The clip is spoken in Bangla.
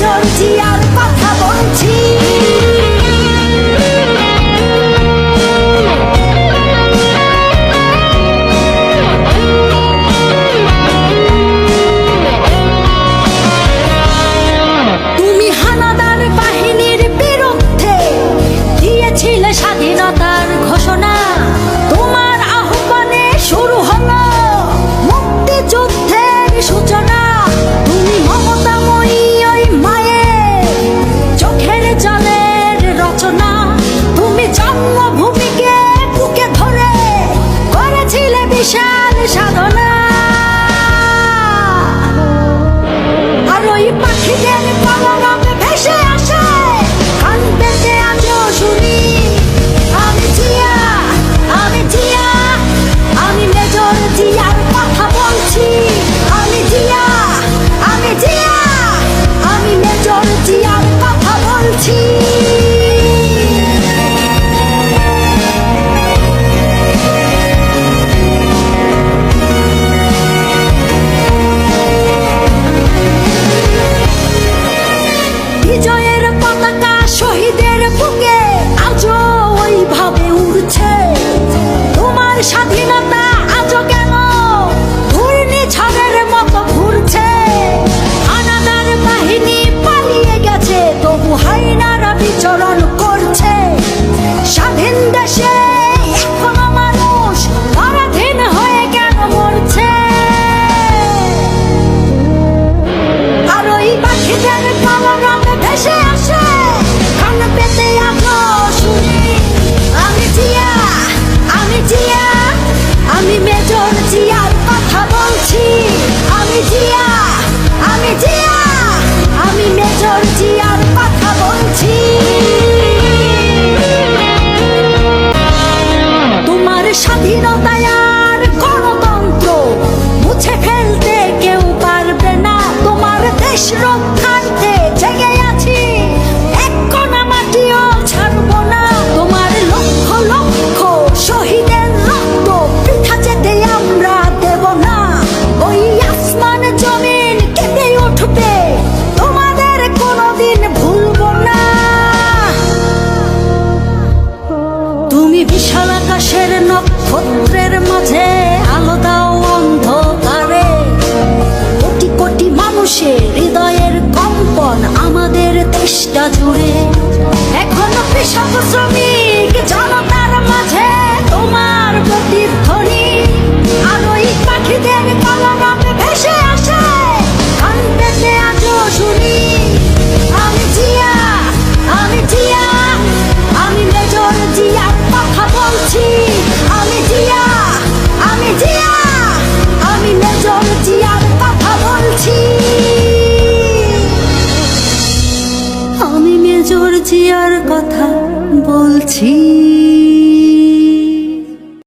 tortilla de patata. শহীদের বুকে আজও ওইভাবে উড়ছে। তোমার স্বাধীনতা আজও কেন ঘূর্ণি ঝড়ের মতো ঘুরছে? হানাদার বাহিনী পালিয়ে গেছে, তবু হাইনারা বিচরণ করছে। স্বাধীন দেশে এখনও মানুষ পরাধীন হয়ে কেন মরছে? আর ওই বাঁচি আর কথা বলছি।